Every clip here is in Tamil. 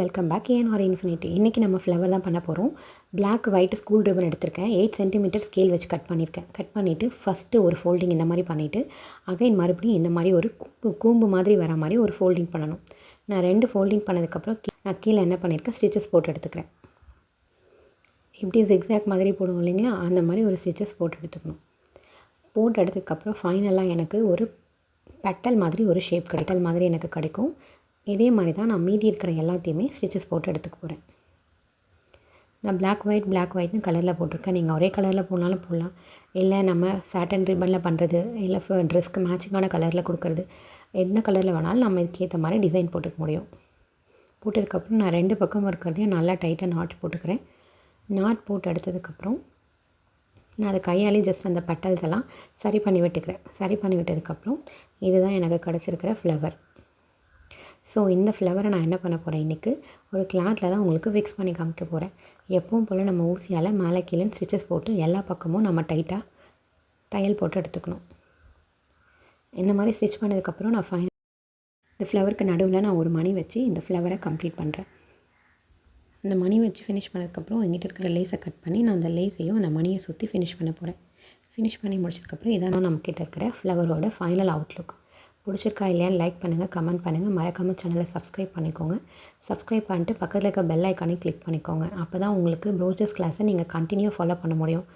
வெல்கம் பேக் ஏன் ஆர் இன்ஃபினிட்டி இன்றைக்கி நம்ம ஃப்ளவர் தான் பண்ண போகிறோம் பிளாக் ஒயிட் ஸ்கூல் ரிபன் எடுத்திருக்கேன். எயிட் சென்டிமீட்டர் ஸ்கேல் வச்சு கட் பண்ணியிருக்கேன் கட் பண்ணிவிட்டு ஃபஸ்ட்டு ஒரு ஃபோல்டிங் இந்த மாதிரி பண்ணிவிட்டு அகைன் மறுபடியும் இந்த மாதிரி ஒரு கூம்பு கூம்பு மாதிரி வர மாதிரி ஒரு ஃபோல்டிங் பண்ணணும். நான் ரெண்டு ஃபோல்டிங் பண்ணதுக்கப்புறம் நான் கீழே என்ன பண்ணியிருக்கேன் ஸ்டிச்சஸ் போட்டு எடுத்துக்கிறேன். இப்படி ஜிக்ஸாக் மாதிரி போடுவோம் இல்லைங்களா? அந்த மாதிரி ஒரு ஸ்டிச்சஸ் போட்டு எடுத்துக்கணும். போட்டு எடுத்ததுக்கப்புறம் ஃபைனலாக எனக்கு ஒரு பெட்டல் மாதிரி ஒரு ஷேப் கிடைக்கல் மாதிரி எனக்கு கிடைக்கும். இதே மாதிரி தான் நான் மீதி இருக்கிற எல்லாத்தையுமே ஸ்டிச்சஸ் போட்டு எடுத்துக்க போகிறேன் நான் பிளாக் ஒயிட் பிளாக் ஒயிட்னு கலரில் போட்டிருக்கேன். நீங்கள் ஒரே கலரில் போனாலும் போடலாம். இல்லை நம்ம சாட்டன் ரிப்பனில் பண்ணுறது இல்லை ட்ரெஸ்க்கு மேட்சிங்கான கலரில் கொடுக்குறது எந்த கலரில் வேணாலும் நம்ம இதுக்கேற்ற மாதிரி டிசைன் போட்டுக்க முடியும். போட்டதுக்கப்புறம் நான் ரெண்டு பக்கம் இருக்கிறதையும் நல்லா டைட்டாக நாட் போட்டுக்கிறேன். நாட் போட்டு எடுத்ததுக்கப்புறம் நான் அதை கையாலே ஜஸ்ட் அந்த பட்டல்ஸ் எல்லாம் சரி பண்ணி விட்டுக்கிறேன். சரி பண்ணி விட்டதுக்கப்புறம் இதுதான் எனக்கு கிடச்சிருக்கிற ஃப்ளவர் ஸோ இந்த ஃப்ளவரை நான் என்ன பண்ண போகிறேன் இன்றைக்கி ஒரு கிளாத்தில் தான் உங்களுக்கு ஃபிக்ஸ் பண்ணி காமிக்க போகிறேன் எப்பவும் போல் நம்ம ஊசியால் மேலே கீழே ஸ்டிச்சஸ் போட்டு எல்லா பக்கமும் நம்ம டைட்டாக தையல் போட்டு எடுத்துக்கணும். இந்த மாதிரி ஸ்டிச் பண்ணதுக்கப்புறம் நான் ஃபைனல் இந்த ஃப்ளவருக்கு நடுவில் நான் ஒரு மணி வச்சு இந்த ஃப்ளவரை கம்ப்ளீட் பண்ணுறேன் அந்த மணி வச்சு ஃபினிஷ் பண்ணதுக்கப்புறம் எங்கிட்ட இருக்கிற லேஸை கட் பண்ணி நான் அந்த லேஸையும் அந்த மணியை சுற்றி ஃபினிஷ் பண்ண போகிறேன் ஃபினிஷ் பண்ணி முடிச்சதுக்கப்புறம் இதான் நம்மக்கிட்ட இருக்கிற ஃப்ளவரோட ஃபைனல் அவுட்லுக் பிடிச்சிருக்கா இல்லையான்னு லைக் பண்ணுங்கள் கமெண்ட் பண்ணுங்கள் மறக்காமல் சேனலை சப்ஸ்கிரைப் பண்ணிக்கோங்க. சப்ஸ்கிரைப் பண்ணிட்டு பக்கத்தில் இருக்க பெல் ஐக்கானே கிளிக் பண்ணிக்கோங்க. அப்போ தான் உங்களுக்கு ப்ரோச்சர்ஸ் கிளாஸை நீங்கள் கண்டினியூ ஃபாலோ பண்ண முடியும்.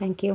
தேங்க்யூ